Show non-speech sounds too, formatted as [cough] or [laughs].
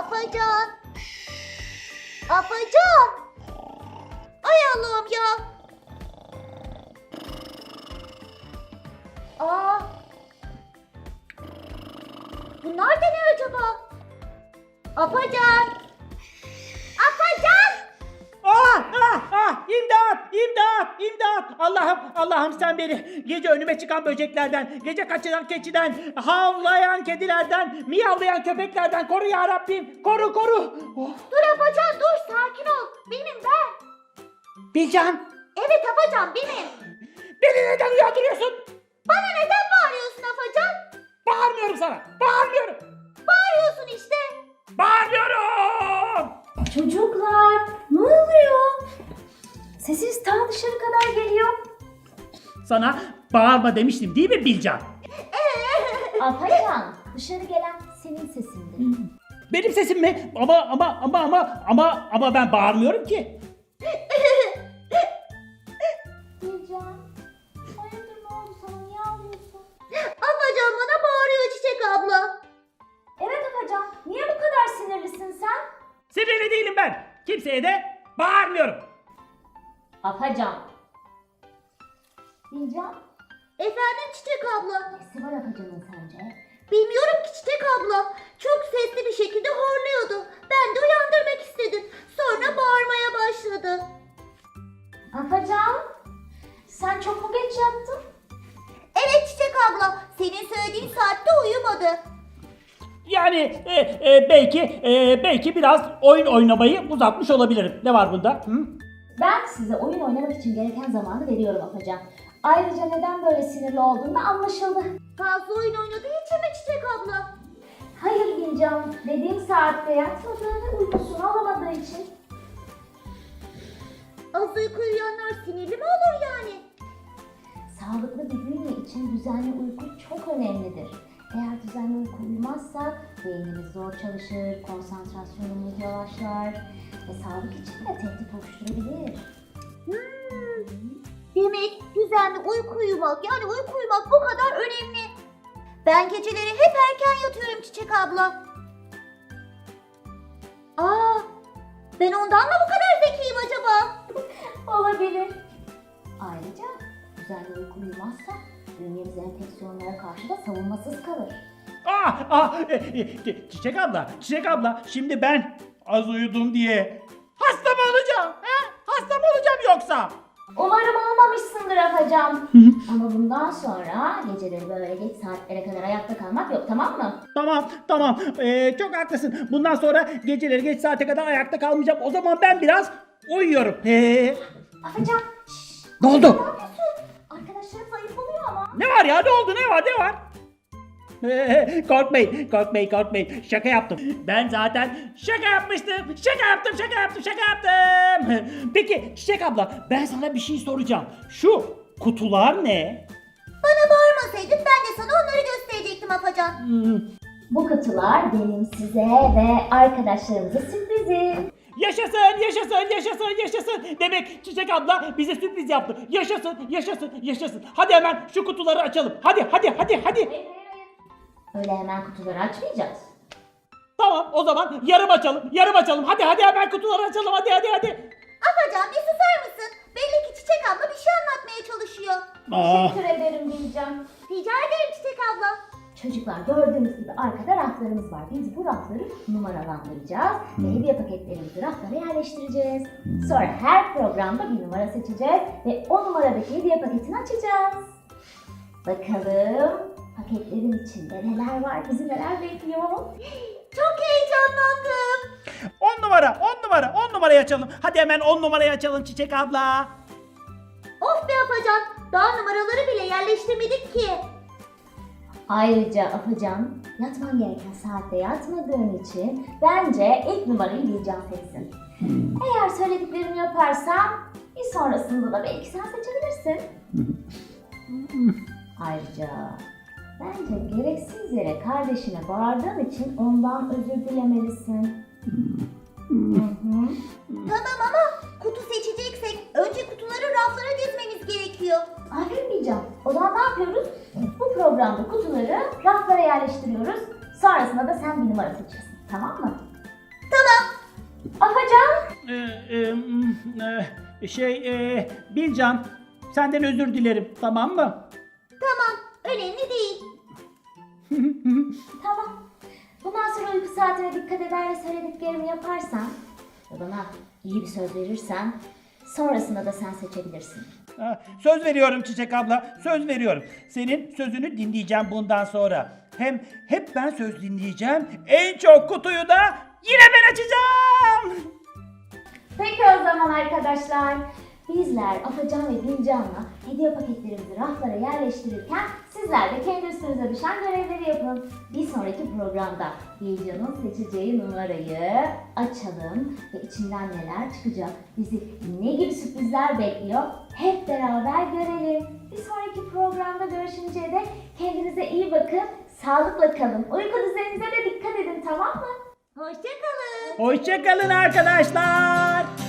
Afacan. Afacan. Ay Allah'ım ya. Aa. Bunlar da ne acaba? Afacan. İmdat imdat imdat Allah'ım Allah'ım sen beni gece önüme çıkan böceklerden gece kaçıran keçiden havlayan kedilerden miyavlayan köpeklerden koru ya Rabbim koru koru oh. Dur Afacan dur sakin ol. Benim ben. Bilcan Evet Afacan benim. beni neden uyandırıyorsun Bana neden bağırıyorsun Afacan? bağırmıyorum sana bağırmıyorum Bağırıyorsun işte. bağırmıyorum Çocuklar? Sesiniz ta dışarı kadar geliyor. sana bağırma demiştim değil mi Bilcan [laughs] Alpacan dışarı gelen senin sesindi. benim sesim mi ama ama ama ama ama ama ben bağırmıyorum ki Gülcan hayırdır ne oldu sana niye ağlıyorsun? Afacan bana bağırıyor Çiçek abla. Evet Apacan niye bu kadar sinirlisin sen? sinirli değilim ben kimseye de Apacan. Gülcan Efendim Çiçek abla. nesi var Apacan'ın sence? Bilmiyorum ki Çiçek abla. Çok sesli bir şekilde horluyordu. Ben de uyandırmak istedim. Sonra bağırmaya başladı. Apacan sen çok mu geç yattın? Evet Çiçek abla. Senin söylediğin saatte uyumadı. Yani e, e, belki e, belki biraz oyun oynamayı uzatmış olabilirim. Ne var bunda? Hı? Ben size oyun oynamak için gereken zamanı veriyorum Apacan. Ayrıca neden böyle sinirli olduğunu da anlaşıldı. Fazla oyun oynadığı için mi Çiçek abla? Hayır Bilcan, dediğim saatte yatmadığı ve uykusunu alamadığı için. Az uyku uyuyanlar sinirli mi olur yani? Sağlıklı bir bünye için düzenli uyku çok önemlidir. Eğer düzenli uyku uyumazsak beynimiz zor çalışır, konsantrasyonumuz yavaşlar ve sağlık için de tehdit oluşturabilir. Hmm. Demek düzenli uyku uyumak yani uyku uyumak bu kadar önemli. Ben geceleri hep erken yatıyorum Çiçek abla. Aa, ben ondan mı bu kadar zekiyim acaba? [laughs] Olabilir. Ayrıca düzenli uyku uyumazsak bünyemiz enfeksiyonlara karşı da savunmasız kalır. Ah, ah, e, e, Çiçek abla, Çiçek abla. Şimdi ben az uyudum diye hasta mı olacağım? He? Hasta mı olacağım yoksa? Umarım olmamışsındır Afacan. [laughs] Ama bundan sonra geceleri böyle geç saatlere kadar ayakta kalmak yok tamam mı? Tamam, tamam. Ee, çok haklısın. Bundan sonra geceleri geç saate kadar ayakta kalmayacağım. O zaman ben biraz uyuyorum. Ee, Afacan şşş ne oldu? ne yapıyorsun? Arkadaşların zayıf oluyor ama. Ne var ya? Ne oldu? Ne var? Ne var? [laughs] Korkmayın, korkmayın, korkmayın. Şaka yaptım. Ben zaten şaka yapmıştım. Şaka yaptım, şaka yaptım, şaka yaptım. [laughs] Peki Çiçek abla, ben sana bir şey soracağım. Şu kutular ne? Bana bağırmasaydın ben de sana onları gösterecektim Afacan. Hmm, Bu kutular benim size ve arkadaşlarımıza sürprizim. Yaşasın, yaşasın, yaşasın, yaşasın. Demek Çiçek abla bize sürpriz yaptı. Yaşasın, yaşasın, yaşasın. Hadi hemen şu kutuları açalım. Hadi, hadi, hadi, hadi. Hayır. Öyle hemen kutuları açmayacağız. Tamam, o zaman yarım açalım, yarım açalım. Hadi, hadi hemen kutuları açalım. Hadi, hadi, hadi. Afacan bir susar mısın? Belli ki Çiçek abla bir şey anlatmaya çalışıyor. Ah, Teşekkür ederim Bilcan. Rica ederim Çiçek abla. Çocuklar gördüğünüz gibi arkada raflarımız var. Biz bu rafları numaralandıracağız ve hediye paketlerimizi raflara yerleştireceğiz. Sonra her programda bir numara seçeceğiz ve o numaradaki hediye paketini açacağız. Bakalım paketlerin içinde neler var, bizi neler bekliyor? Çok heyecanlandım. 10 numara, 10 numara, 10 numarayı açalım. Hadi hemen 10 numarayı açalım Çiçek abla. Of be Afacan. Daha numaraları bile yerleştirmedik ki. Ayrıca Afacan, yatman gereken saatte yatmadığın için bence ilk numarayı Bilcan seçsin. Eğer söylediklerimi yaparsan bir sonrasında da belki sen seçebilirsin. [laughs] Ayrıca Bence gereksiz yere kardeşine bağırdığın için ondan özür dilemelisin. Tamam ama kutu seçeceksek önce kutuları raflara dizmemiz gerekiyor. Aferin Bican. O zaman ne yapıyoruz? Bu programda kutuları raflara yerleştiriyoruz. Sonrasında da sen bir numara seçersin. Tamam mı? Tamam. Afacan. Ee, e, e, şey, e, Bilcan, senden özür dilerim, tamam mı? Tamam önemli değil. [laughs] tamam. Bundan sonra uyku saatine dikkat eder ve söylediklerimi yaparsan ve bana iyi bir söz verirsen sonrasında da sen seçebilirsin. Ha, Söz veriyorum Çiçek abla, söz veriyorum. Senin sözünü dinleyeceğim bundan sonra. Hem hep ben söz dinleyeceğim. En çok kutuyu da yine ben açacağım. Peki o zaman arkadaşlar. Bizler Afacan ve Gülcan'la hediye paketlerimizi raflara yerleştirirken sizler de kendi üstünüze düşen görevleri yapın. Bir sonraki programda Gülcan'ın seçeceği numarayı açalım ve içinden neler çıkacak, bizi ne gibi sürprizler bekliyor hep beraber görelim. Bir sonraki programda görüşünceye de kendinize iyi bakın, sağlıkla kalın. Uyku düzeninize de dikkat edin tamam mı? Hoşçakalın. Hoşçakalın arkadaşlar.